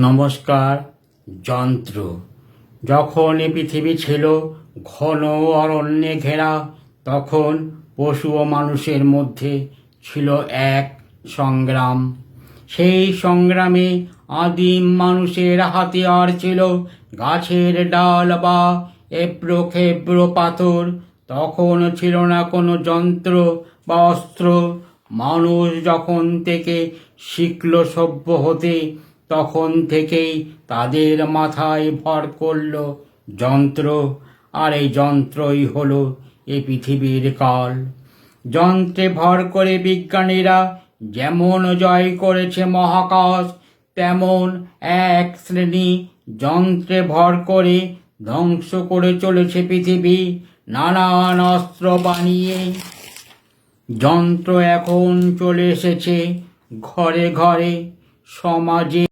নমস্কার, যন্ত্র। যখন পৃথিবী ছিল ঘন অরণ্যে ঘেরা, তখন পশু ও মানুষের মধ্যে ছিল এক সংগ্রাম। সেই সংগ্রামে আদিম মানুষের হাতিয়ার ছিল গাছের ডাল বা এব্রো খেব্রো পাথর। তখন ছিল না কোনো যন্ত্র বা অস্ত্র। মানুষ যখন থেকে শিখল সভ্য হতে তখন থেকেই তাদের মাথায় ভর করল যন্ত্র, আর এই যন্ত্রই হল এ পৃথিবীর কাল। যন্ত্রে ভর করে বিজ্ঞানীরা যেমন জয় করেছে মহাকাশ, তেমন এক শ্রেণি যন্ত্রে ভর করে ধ্বংস করে চলেছে পৃথিবী নানান অস্ত্র বানিয়ে। যন্ত্র এখন চলে এসেছে ঘরে ঘরে, সমাজে